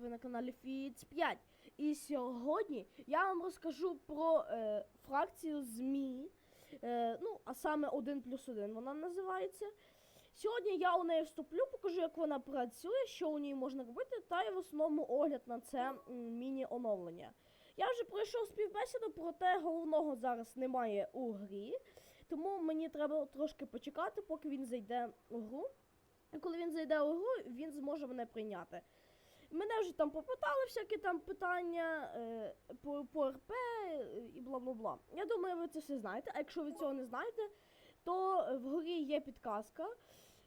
ви на каналі Фіц 5. І сьогодні я вам розкажу про е, фракцію ЗМІ. Е, ну, а саме 1 плюс 1 вона називається. Сьогодні я у неї вступлю, покажу, як вона працює, що у ній можна робити, та й в основному огляд на це міні-оновлення. Я вже пройшов співбесіду, проте головного зараз немає у грі, тому мені треба трошки почекати, поки він зайде у гру. І коли він зайде у гру, він зможе мене прийняти. Мене вже там попитали всякі там питання е, по, по РП е, і бла бла бла. Я думаю, ви це все знаєте. А якщо ви цього не знаєте, то вгорі є підказка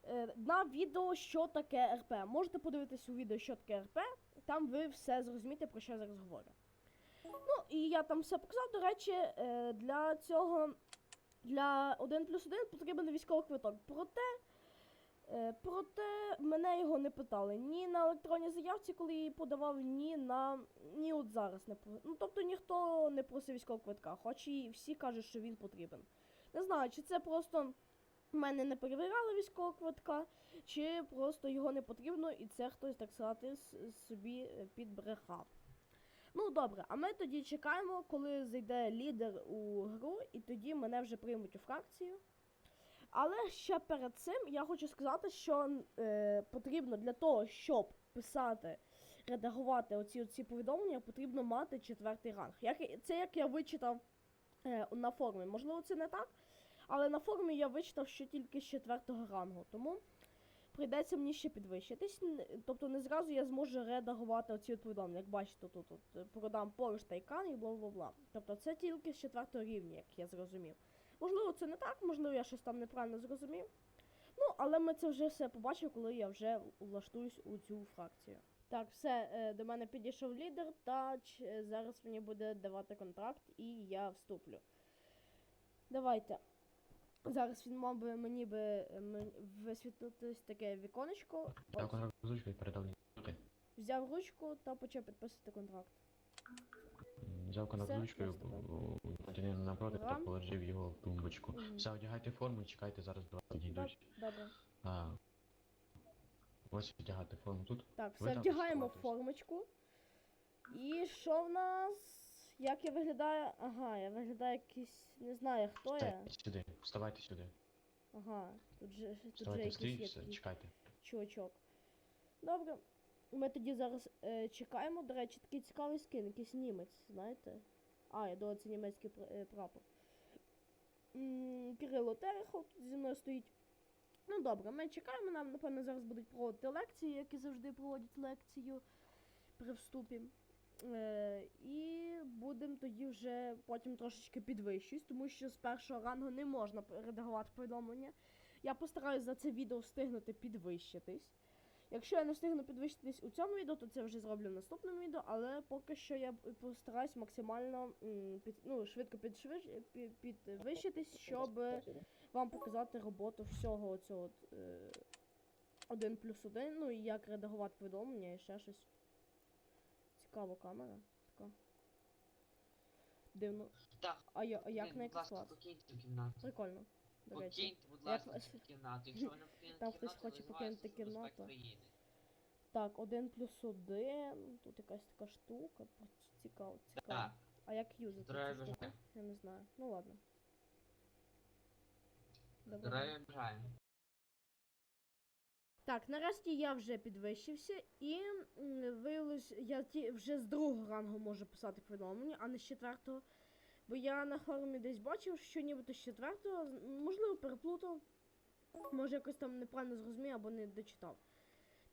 е, на відео, що таке РП. Можете подивитись у відео, що таке РП, там ви все зрозумієте, про що я зараз говорю. Ну, і я там все показав. До речі, для цього для 1 плюс 1 потрібен військовий квиток. Проте. Е, Проте мене його не питали ні на електронній заявці, коли її подавав, ні на ні от зараз не Ну тобто ніхто не просив військового квитка, хоч і всі кажуть, що він потрібен. Не знаю, чи це просто мене не перевіряли військового квитка, чи просто його не потрібно, і це хтось, так сказати, собі е, підбрехав. Ну добре, а ми тоді чекаємо, коли зайде лідер у гру, і тоді мене вже приймуть у фракцію. Але ще перед цим я хочу сказати, що е, потрібно для того, щоб писати, редагувати оці, оці повідомлення, потрібно мати четвертий ранг. Як, це як я вичитав е, на форумі. Можливо, це не так, але на форумі я вичитав, що тільки з четвертого рангу. Тому прийдеться мені ще підвищитись. Тобто не зразу я зможу редагувати оці повідомлення. Як бачите, тут, тут продам поруч тайкан і бла бла бла. Тобто це тільки з четвертого рівня, як я зрозумів. Можливо, це не так, можливо, я щось там неправильно зрозумів. Ну, але ми це вже все побачимо, коли я вже влаштуюсь у цю фракцію. Так, все, е, до мене підійшов лідер, та зараз мені буде давати контракт, і я вступлю. Давайте. Зараз він мав би мені би е, висвітлитись таке віконечко. Ось. контракт і передав. Взяв ручку та почав підписувати контракт. Взяв контракт Все, озвучку, напроти та положив його в тумбочку. Мгм. Все, одягайте форму і чекайте, зараз до вас підійдуть. Добре. А, ось одягати форму тут. Так, все там вдягаємо формочку. І що в нас? Як я виглядаю? Ага, я виглядаю якийсь. Не знаю хто я. Вставайте сюди, вставайте сюди. Ага, тут же, тут же Вставайте якийсь все, такий чекайте. чувачок. Добре. Ми тоді зараз е, чекаємо. До речі, такий цікавий скин, якийсь німець, знаєте? А, я думаю, це німецький е, прапор. М, Кирило Терехов зі мною стоїть. Ну добре, ми чекаємо. Нам, напевно, зараз будуть проводити лекції, як і завжди проводять лекцію при вступі. Е, і будемо тоді вже потім трошечки підвищусь, тому що з першого рангу не можна редагувати повідомлення. Я постараюсь за це відео встигнути підвищитись. Якщо я не встигну підвищитись у цьому відео, то це вже зроблю в наступному відео, але поки що я постараюсь максимально під, ну, швидко підшвидш, під, підвищитись, щоб вам показати роботу всього цього е, 1 плюс 1, ну і як редагувати повідомлення і ще щось. Цікава камера. Така. Дивно. Так, А, я, а як на клас? Прикольно. До речі. Покиньте, будь ласка, цю кімнату. Якщо ви не покинете Там хтось кімнату, хоче покинути кімнату. Так, 1 плюс 1. Тут якась така штука. Цікаво, цікаво. Так, А як юзати Здоров'я цю штуку? бажаю. Я не знаю. Ну ладно. Добре. здоров'я. Так, нарешті я вже підвищився і м, виявилось, я ті вже з другого рангу можу писати повідомлення, а не з четвертого. Бо я на форумі десь бачив, що нібито з четвертого, можливо, переплутав. Може якось там неправильно зрозумів або не дочитав.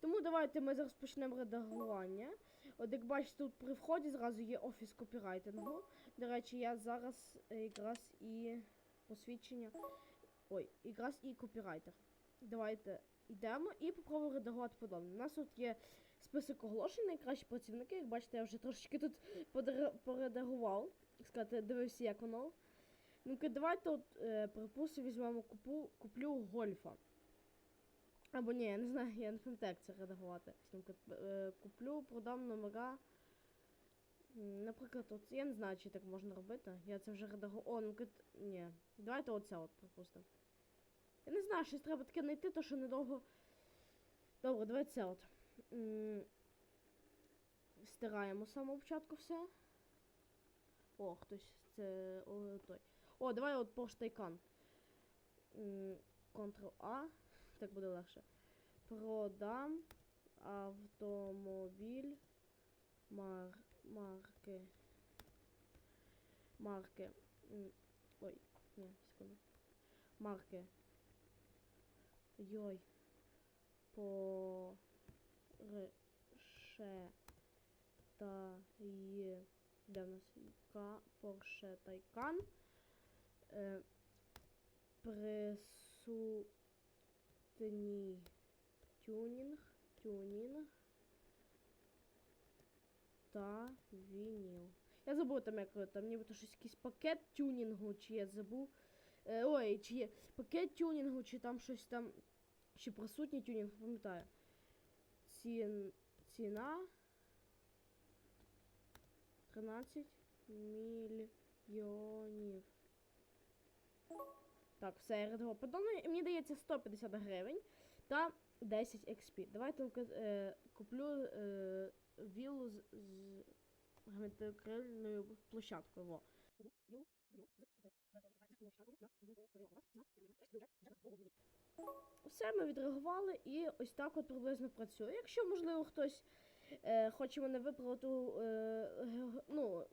Тому давайте ми зараз почнемо редагування. От як бачите, тут при вході зразу є офіс копірайтингу. До речі, я зараз е, якраз і посвідчення. Ой, якраз і копірайтер. Давайте йдемо і попробуємо редагувати подобне. У нас тут є список оголошень, найкращі працівники. Як бачите, я вже трошечки тут поредагував. Сказати, дивився, як воно. Ну-ка, давайте от, е, припустимо, візьмемо купу, куплю гольфа. Або ні, я не знаю, я не пам'ятаю, як це редагувати. Е, куплю, продам номера. Наприклад, от я не знаю, чи так можна робити. Я це вже редагував. О, ну-ка, ні. Давайте оце от припустимо. Я не знаю, щось треба таке знайти, то що недовго. Добре, давай це от. Стираємо з самого початку все. О, хтось це о, той. О, давай от поштайкан. Ctrl-A. Так буде легше. Продам автомобіль мар, марки. Марки. Ой, ні, секунду. Марки. Йой. По реше та є. Де в нас Порше Тайкан. Е, присутній тюнінг. Тюнінг. Та вініл. Я забув там як там нібито щось якийсь пакет тюнінгу, чи я забув. Е, ой, чи є пакет тюнінгу, чи там щось там. Чи присутній тюнінг, пам'ятаю. Цін, ціна 13 мільйонів. Так, все, я редагував. Потім мені дається 150 гривень та 10 XP. Давайте е, куплю е, віллу з, з геометричною площадкою. Во. Все, ми відреагували і ось так от приблизно працює. Якщо, можливо, хтось е, хоче мене виправити у, е, ну,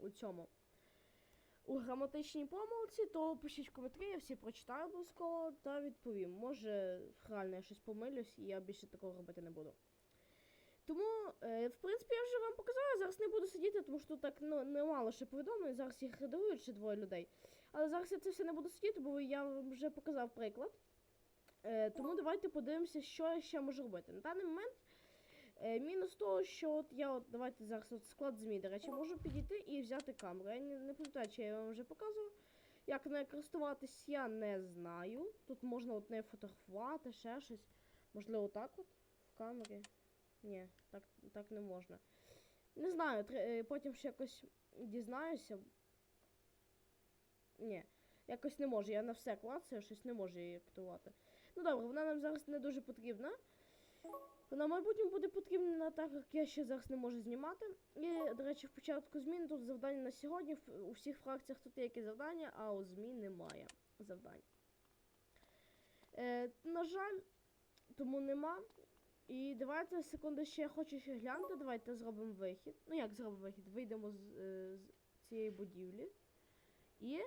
у цьому у граматичній помилці, то пишіть в коментарі, я всі прочитаю обов'язково та відповім. Може, реально я щось помилюсь, і я більше такого робити не буду. Тому, е, в принципі, я вже вам показала, зараз не буду сидіти, тому що тут так ну, немало ще повідомлень, зараз їх редагують ще двоє людей. Але зараз я це все не буду сидіти, бо я вам вже показав приклад. Е, тому давайте подивимося, що я ще можу робити. На даний момент е, мінус того, що от я от давайте зараз от склад змій, до речі, можу підійти і взяти камеру. Я не, не пам'ятаю, чи я вам вже показував. Як нею користуватись, я не знаю. Тут можна от нею фотографувати, ще щось. Можливо, так от в камері. Ні, так, так не можна. Не знаю, е, потім ще якось дізнаюся. Ні, якось не можу. Я на все клацаю, щось не можу її активувати. Ну добре, вона нам зараз не дуже потрібна. В майбутньому буде потрібна, так як я ще зараз не можу знімати. І, до речі, в початку змін тут завдання на сьогодні. У всіх фракціях тут є якісь завдання, а у змін немає завдань. Е, на жаль, тому нема. І давайте секунду ще я хочу ще глянути. Давайте зробимо вихід. Ну як зробимо вихід? Вийдемо з, е, з цієї будівлі. І.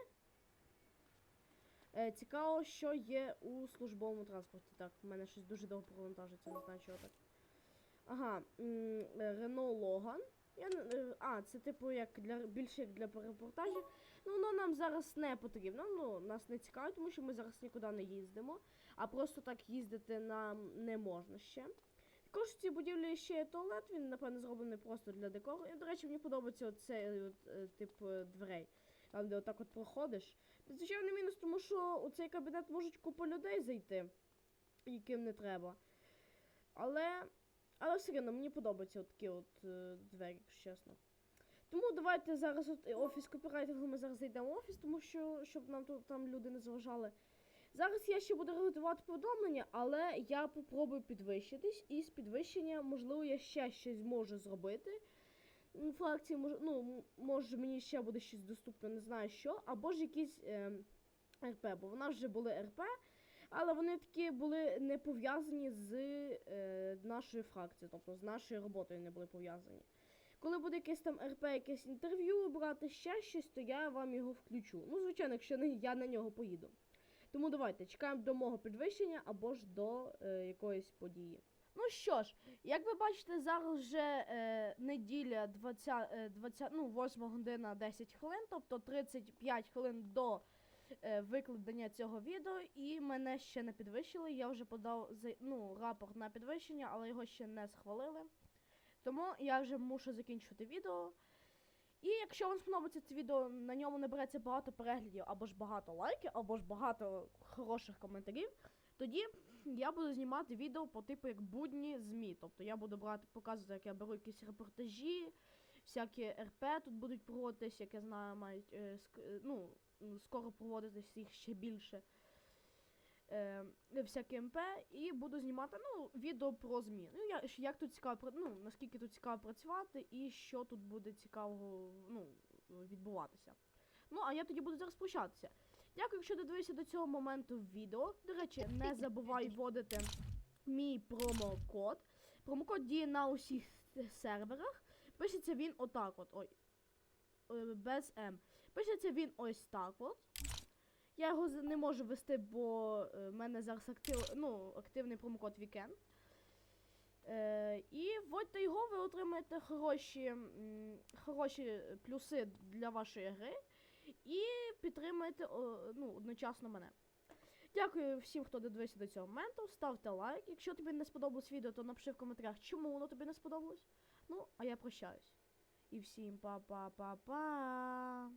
Е, цікаво, що є у службовому транспорті. Так, в мене щось дуже довго провантажиться, не знаю, чого так. Ага, Renault Logan. Я, е, а, це типу як для більше як для репортажів. Ну, воно нам зараз не потрібно. Ну, нас не цікавить, тому що ми зараз нікуди не їздимо. А просто так їздити нам не можна ще. Також в цій будівлі ще є туалет, він, напевно, зроблений просто для декору. І, до речі, мені подобається оцей от, е, тип е, дверей. Там, де отак от проходиш. Звичайно, мінус, тому що у цей кабінет можуть купа людей зайти, яким не треба. Але. Але все одно мені подобаються такі от е, двері, якщо чесно. Тому давайте зараз от е, офіс копірайтингу, ми зараз зайдемо в офіс, тому що щоб нам тут там люди не заважали. Зараз я ще буду редагувати повідомлення, але я попробую підвищитись, і з підвищення, можливо, я ще щось зможу зробити. Фракції, мож, ну, може мені ще буде щось доступно, не знаю що, або ж якісь е, РП, бо в нас вже були РП, але вони такі були не пов'язані з е, нашою фракцією, тобто з нашою роботою не були пов'язані. Коли буде якесь там РП, якесь інтерв'ю, брати ще щось, то я вам його включу. Ну, звичайно, якщо не я на нього поїду. Тому давайте чекаємо до мого підвищення або ж до е, якоїсь події. Ну що ж, як ви бачите, зараз вже е, неділя 20, е, 20, ну, 8 година 10 хвилин, тобто 35 хвилин до е, викладення цього відео, і мене ще не підвищили. Я вже подав ну, рапорт на підвищення, але його ще не схвалили. Тому я вже мушу закінчувати відео. І якщо вам сподобається це відео, на ньому набереться багато переглядів, або ж багато лайків, або ж багато хороших коментарів, тоді я буду знімати відео по типу як будні ЗМІ. Тобто я буду брати, показувати, як я беру якісь репортажі, всякі РП тут будуть проводитись, як я знаю, мають е, е, ну, скоро проводитись їх ще більше. е, всяке МП і буду знімати ну, відео про ЗМІ. Ну, я, як тут цікаво, ну, наскільки тут цікаво працювати і що тут буде цікавого ну, відбуватися. Ну, а я тоді буду зараз прощатися. Дякую, якщо додивився до цього моменту відео. До речі, не забувай вводити мій промокод. Промокод діє на усіх серверах. Пишеться він отак от. Ой. Е, Без М. Пишеться він ось так от. Я його не можу ввести, бо е, в мене зараз актив, ну, активний промокод Weekend. Е, і вводьте його, ви отримаєте хороші, хороші плюси для вашої гри. І підтримаєте ну, одночасно мене. Дякую всім, хто додивився до цього моменту. Ставте лайк. Якщо тобі не сподобалось відео, то напиши в коментарях, чому воно тобі не сподобалось. Ну, а я прощаюсь. І всім па-па-па-па.